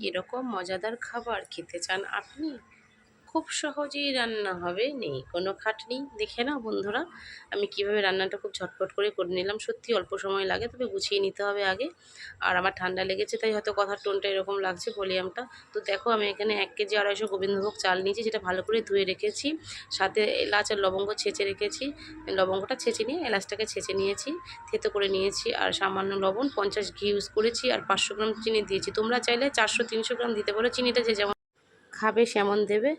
এরকম মজাদার খাবার খেতে চান আপনি? খুব সহজেই রান্না হবে। নেই, কোনো খাটনি দেখে না বন্ধুরা, আমি কীভাবে রান্নাটা খুব ঝটপট করে করে নিলাম। সত্যি অল্প সময় লাগে, তবে গুছিয়ে নিতে হবে আগে। আর আমার ঠান্ডা লেগেছে, তাই হয়তো কথার টোনটা এরকম লাগছে ভলিউমটা। তো দেখো, আমি এখানে এক কেজি আড়াইশো গোবিন্দভোগ চাল নিয়েছি, যেটা ভালো করে ধুয়ে রেখেছি। সাথে এলাচ আর লবঙ্গ ছেঁচে রেখেছি। লবঙ্গটা ছেঁচে নিয়ে, এলাচটাকে ছেঁচে নিয়েছি, থেতো করে নিয়েছি। আর সামান্য লবণ, পঞ্চাশ ঘি ইউজ করেছি। আর পাঁচশো গ্রাম চিনি দিয়েছি। তোমরা চাইলে চারশো, তিনশো গ্রাম দিতে পারো। চিনিটা যে যেমন খাবে, সেমন দেবে।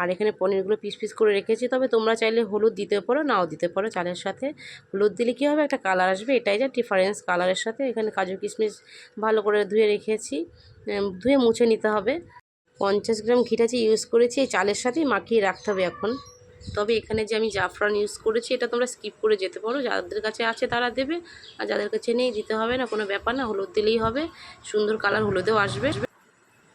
আর এখানে পনিরগুলো পিস পিস করে রেখেছি। তবে তোমরা চাইলে হলুদ দিতে পারো, নাও দিতে পারো চালের সাথে। হলুদ দিলে কী হবে? একটা কালার আসবে, এটাই যা ডিফারেন্স কালারের সাথে। এখানে কাজু কিশমিশ ভালো করে ধুয়ে রেখেছি। ধুয়ে মুছে নিতে হবে। পঞ্চাশ গ্রাম ঘিটাচি ইউজ করেছি, এই চালের সাথেই মাখিয়ে রাখতে হবে এখন। তবে এখানে যে আমি জাফরান ইউজ করেছি, এটা তোমরা স্কিপ করে যেতে পারো। যাদের কাছে আছে তারা দেবে। আর যাদের কাছে নেই, দিতে হবে না, কোনো ব্যাপার না। হলুদ দিলেই হবে। সুন্দর কালার হলুদেও আসবে।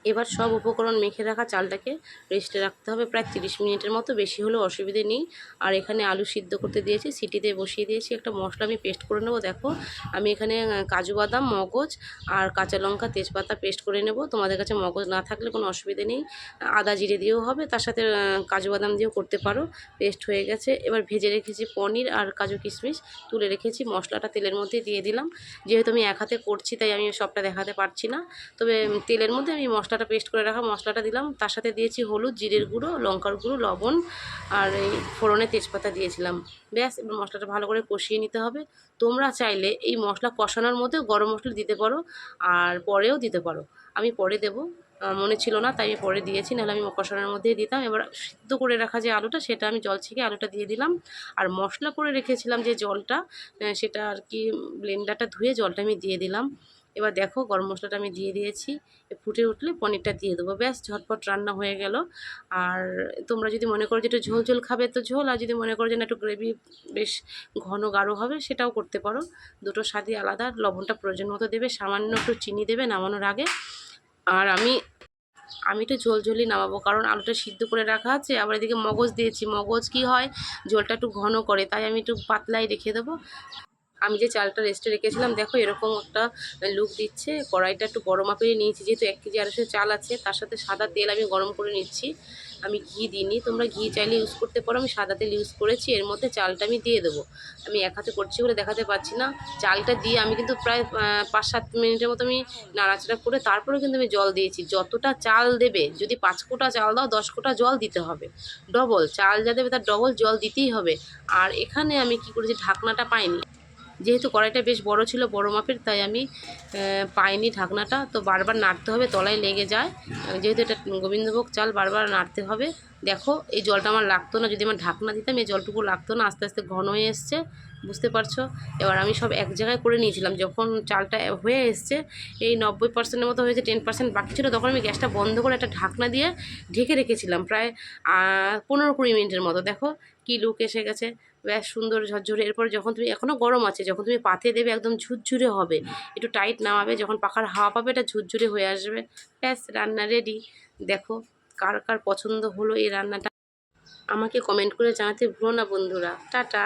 এবার সব উপকরণ মেখে রাখা চালটাকে রেস্টে রাখতে হবে। প্রায় তিরিশ মিনিটের মতো, বেশি হলেও অসুবিধে নেই। আর এখানে আলু সিদ্ধ করতে দিয়েছি, সিটিতে বসিয়ে দিয়েছি। একটা মশলা আমি পেস্ট করে নেব, দেখো। আমি এখানে কাজু বাদাম, মগজ আর কাঁচা লঙ্কা, তেজপাতা পেস্ট করে নেব। তোমাদের কাছে মগজ না থাকলে কোনো অসুবিধে নেই। আদা জিরে দিয়েও হবে, তার সাথে কাজু বাদাম দিয়েও করতে পারো। পেস্ট হয়ে গেছে। এবার ভেজে রেখেছি পনির আর কাজু কিশমিশ। তুলে রেখেছি, মশলাটা তেলের মধ্যে দিয়ে দিলাম। যেহেতু আমি এক হাতে করছি, তাই আমি সবটা দেখাতে পারছি না। তবে তেলের মধ্যে আমি মশলাটা পেস্ট করে রাখা, মশলাটা দিলাম। তার সাথে দিয়েছি হলুদ, জিরের গুঁড়ো, লঙ্কার গুঁড়ো, লবণ আর এই ফোড়নে তেজপাতা দিয়েছিলাম। ব্যাস, এবার মশলাটা ভালো করে কষিয়ে নিতে হবে। তোমরা চাইলে এই মশলা কষানোর মধ্যে গরম মশলা দিতে পারো আর পরেও দিতে পারো। আমি পরে দেবো। আমার মনে ছিল না, তাই আমি পরে দিয়েছি, নাহলে আমি কষানোর মধ্যেই দিতাম। এবার সিদ্ধ করে রাখা যে আলুটা, সেটা আমি জল ছেঁকে আলুটা দিয়ে দিলাম। আর মশলা করে রেখেছিলাম যে জলটা সেটা আর কি ব্লেন্ডারটা ধুয়ে জলটা আমি দিয়ে দিলাম। এবার দেখো গরম মশলাটা আমি দিয়ে দিয়েছি। ফুটে উঠলে পনিরটা দিয়ে দেবো। ব্যাস, ঝটপট রান্না হয়ে গেল। আর তোমরা যদি মনে করো যে একটু ঝোল ঝোল খাবে তো ঝোল, আর যদি মনে করো যে না একটু গ্রেভি বেশ ঘন গাঢ় হবে, সেটাও করতে পারো। দুটো স্বাদই আলাদা। লবণটা প্রয়োজন মতো দেবে, সামান্য একটু চিনি দেবে নামানোর আগে। আর আমি আমি একটু ঝোল ঝোলই নামাবো, কারণ আলুটা সিদ্ধ করে রাখা আছে। আবার এদিকে মগজ দিয়েছি। মগজ কি হয়? ঝোলটা একটু ঘন করে, তাই আমি একটু পাতলাই রেখে দেবো। আমি যে চালটা রেস্টে রেখেছিলাম, দেখো এরকম একটা লুক দিচ্ছে। কড়াইটা একটু বড় মাপেরই নিয়েছি, যেহেতু এক কেজি আড়াইশো চাল আছে, তার সাথে সাদা তেল আমি গরম করে নিচ্ছি। আমি ঘি দিইনি, তোমরা ঘি চাইলে ইউজ করতে পারো। আমি সাদা তেল ইউজ করেছি, এর মধ্যে চালটা আমি দিয়ে দেবো। আমি এক হাতে করছি বলে দেখাতে পারছি না। চালটা দিয়ে আমি কিন্তু প্রায় পাঁচ সাত মিনিটের মতো আমি নাড়াচাড়া করে তারপরে কিন্তু আমি জল দিয়েছি। যতটা চাল দেবে, যদি পাঁচ কোটা চাল দাও, দশ কোটা জল দিতে হবে। ডবল চাল যা দেবে তার ডবল জল দিতেই হবে। আর এখানে আমি কি করেছি, ঢাকনাটা পাইনি। যেহেতু কড়াইটা বেশ বড় ছিল, বড় মাপের, তাই আমি পাইনি ঢাকনাটা। তো বারবার নাড়তে হবে, তলায় লেগে যায়। যেহেতু এটা গোবিন্দভোগ চাল, বারবার নাড়তে হবে। দেখো, এই জলটা আমার লাগতো না, যদি আমার ঢাকনা দিতাম, এই জলটুকু লাগতো না, আস্তে আস্তে ঘন হয়ে এসছে, বুঝতে পারছ? এবার আমি সব এক জায়গায় করে নিয়েছিলাম, যখন চালটা হয়ে এসছে, এই নব্বই পার্সেন্টের মতো হয়েছে টেন পার্সেন্ট বাকি ছিল, তখন আমি গ্যাসটা বন্ধ করে একটা ঢাকনা দিয়ে ঢেকে রেখেছিলাম, প্রায় পনেরো কুড়ি মিনিটের মতো, দেখো, কি লুক এসে গেছে বেশ সুন্দর ঝরঝরে, এরপর যখন তুমি এখনও গরম আছে, যখন তুমি পাতে দেবে, একদম ঝুরঝুরে হবে, একটু টাইট নামাবে, যখন পাখার হাওয়া পাবে, এটা ঝুরঝুরে হয়ে আসবে, ব্যাস, রান্না রেডি দেখো কার কার পছন্দ হলো এই রান্নাটা আমাকে কমেন্ট করে জানাতে ভুলো না বন্ধুরা। টাটা।